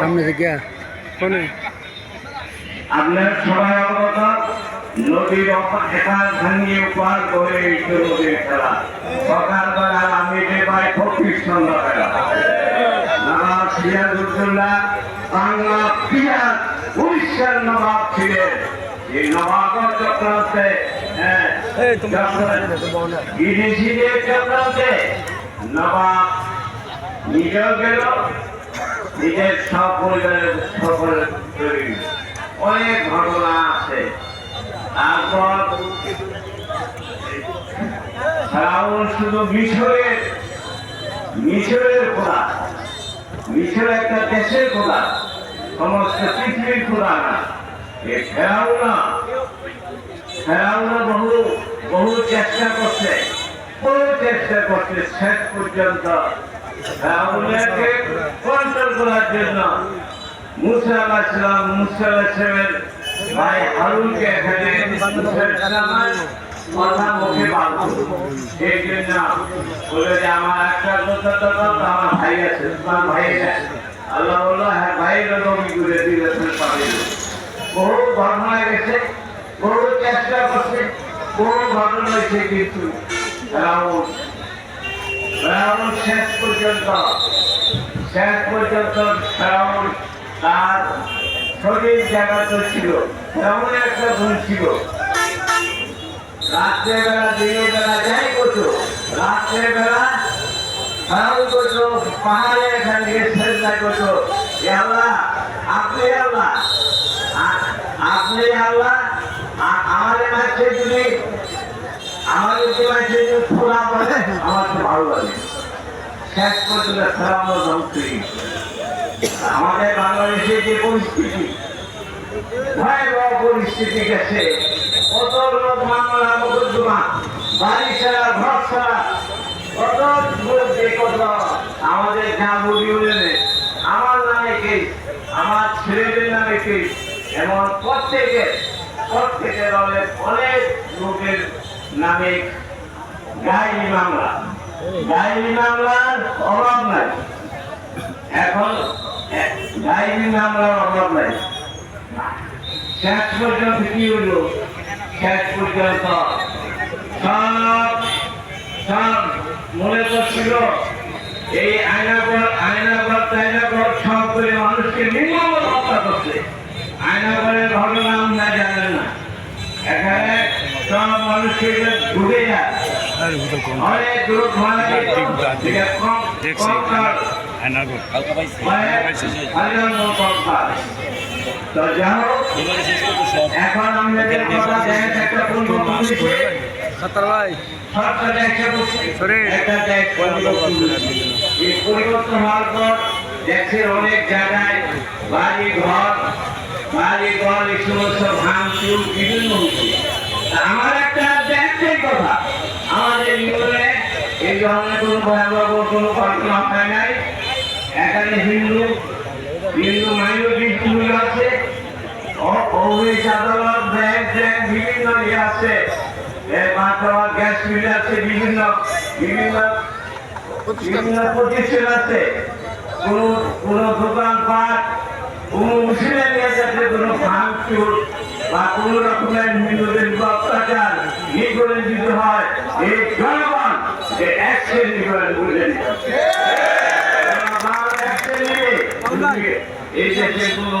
সামনে থেকে। কোনে আপনার সবাই অবগত নদীর একাল ভাঙিয়ে উপার করে এই খেলা। সকালবেলা আমি দেবাই ফকির সন্ধ্যাবেলা সিরাজুদ্দৌলা বাংলা পিয়ার উড়িষ্যার নবাব ছিলেন। এই নবাব চক্রান্তে হ্যাঁ, বিদেশিদের চক্রান্তে নবাব নিজেও গেল নিজের সব পরিবারের সকল তৈরি। অনেক ঘটনা আছে। তারপর ফেরাউন শুধু মিশরের মিশরের খোলা মিশর একটা দেশের খোলা, সমস্ত পৃথিবীর খোলা না। এ ফেরাউনা ফেরাউনা বহু বহু চেষ্টা করছে, বহু চেষ্টা করছে শেষ পর্যন্ত। ফেরাউনকে কন্ট্রোল করার জন্য মুসা আলাহিসাম মুসা আলাহিসামের ভাই হারুনকে এখানে কথা মুখে বাঁধো সেই জন্য বলে যে আমার একটা কথা তো আমার ভাই আছে, তোমার ভাই আল্লাহ বলল হ্যাঁ ভাইয়ের নবী করে দিয়েছেন পাবে বহু ঘটনা গেছে বহু চেষ্টা করছে, বহু ঘটনা হয়েছে কিন্তু রাউন রাউন শেষ পর্যন্ত শেষ পর্যন্ত রাউন তার শরীর জায়গাতে ছিল তেমন একটা গুণ ছিল। রাত্রেবেলা দিনের বেলা যাই করতো রাত্রেবেলা খারাপ করতো পাহাড়ে এখান থেকে চেষ্টা করতো আল্লাহ, আপনি আল্লাহ। আপনি আল্লাহ। আমাদের মাঝে যদি, আমাদের যে মাঝে যদি খোলা বলে আমার তো ভালো লাগে। শেষ পর্যন্ত ফেরানো ধ্বংস আমাদের বাংলাদেশে যে পরিস্থিতি, ভয়াবহ পরিস্থিতি গেছে। কত লোক মামলা মোকদ্দমা বাড়ি ছাড়া, ঘর ছাড়া কত কত, আমাদের গ্রাম ইউনিয়নে আমার নামে কে, আমার ছেলেদের নামে কে, এমন প্রত্যেকের প্রত্যেকের অনেক অনেক লোকের নামে গাইনি মামলা গাইনি মামলার অভাব নাই। এখন গাইনি মামলার অভাব নাই। শেষ পর্যন্ত কি হলো? শেষ পর্যন্ত সব সব মনে করছিল এই আয়নাঘর আয়নাঘর টায়নাঘর সব করে মানুষকে নির্মল হত্যা করছে। আয়নাঘরের ঘটনা আমরা জানেন না। এখানে সব মানুষকে ঢুকে যায়। অনেক লোক মারা গেছে এটা কম কম কার তো হোক এখন আমাদের কথা দেখ একটা একটা এই পরিবর্তন হওয়ার পর দেশের অনেক জায়গায় বাড়ি ঘর বাড়ি ঘর এই সমস্ত ভাঙচুর বিভিন্ন হচ্ছে। আমার একটা একটাই কথা। আমাদের এই ধরনের কোনো ভয়াবহ কোনো ঘটনা হয় নাই। এখানে হিন্দু ব্যাংক বিভিন্ন ইয়ে আছে। বাঁচাওয়া গ্যাস মিল আছে বিভিন্ন বিভিন্ন বিভিন্ন প্রতিষ্ঠান আছে। কোনো কোনো দোকানপাট কোনো মুসলিম যাতে কোনো ভাঙচুর বা কোনো রকমের হিন্দুদের অত্যাচার নিগড়ে দিতে হয়, এই জনগণ যে অ্যাকশন নিবেন বুঝে নিতে এই দেশে কোনো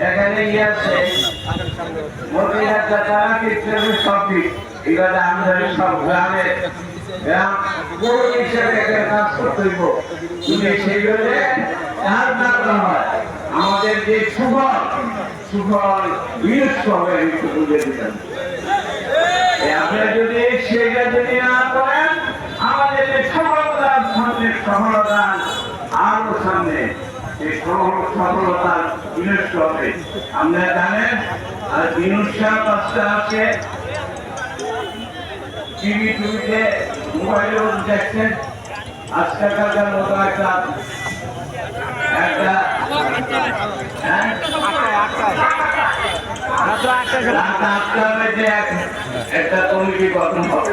এখানে আছে? মমিনরা যারা ঠিক থাকবে সব ঠিক আমাদের সব গ্রামে। গ্রাম পুরো হিসেবে একটা কাজ করতে হইব। যদি সেইভাবে কাজ না হয়। আমাদের যে সুফল সুফল বিনষ্ট হবে একটু বুঝে দিতেন আপনারা যদি সেটা যদি না করেন আমাদের যে সফলতার সামনে সফলতা আরও সামনে এই সফল- সফলতার বিনষ্ট হবে আপনারা আর বিনুষা পাঁচটা আছে। টিভি টিভিতে মোবাইলেও দেখছেন। আজকালকার মতো একটা একটা হ্যাঁ? একটা কমিটি গঠন হবে।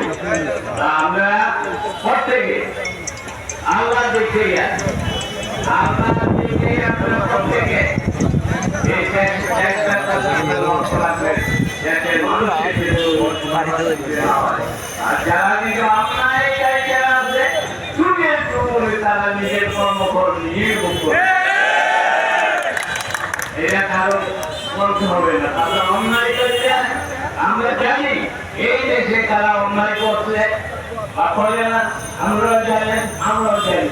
আমরা প্রত্যেকে আল্লাহ দেখে গেছে আল্লাহ করতে তারা। এটা কারও বলতে হবে না আমরা অন্যায় আমরা জানি, এই দেশে তারা অন্যায় করছে, বা করে না, আমরাও জানেন আমরাও জানি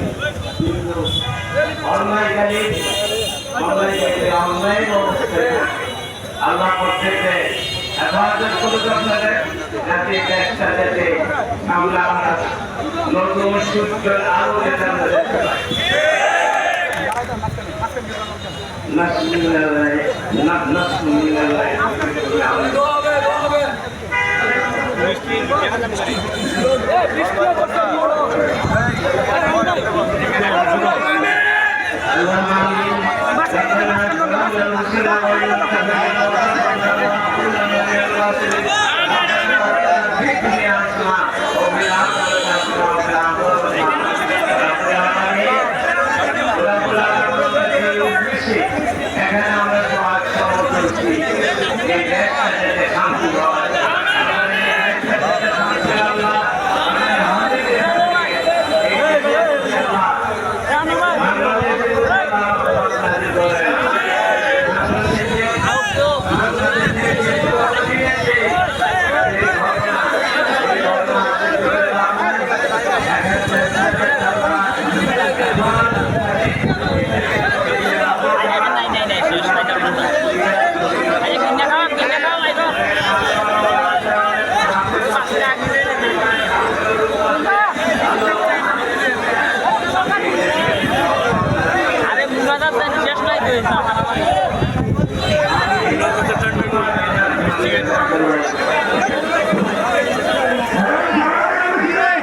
কিন্তু অন্যায় কাজে অন্যায় কাজে অন্যায় করতে আল্লাহ করতেছে হেফাজত করুক আপনাদের যাতে দেশটা যাতে আমরা নতুন সূর্যের আলো যেতে আমরা দেখতে পাই বৃষ্টি ไรไม่ได้ है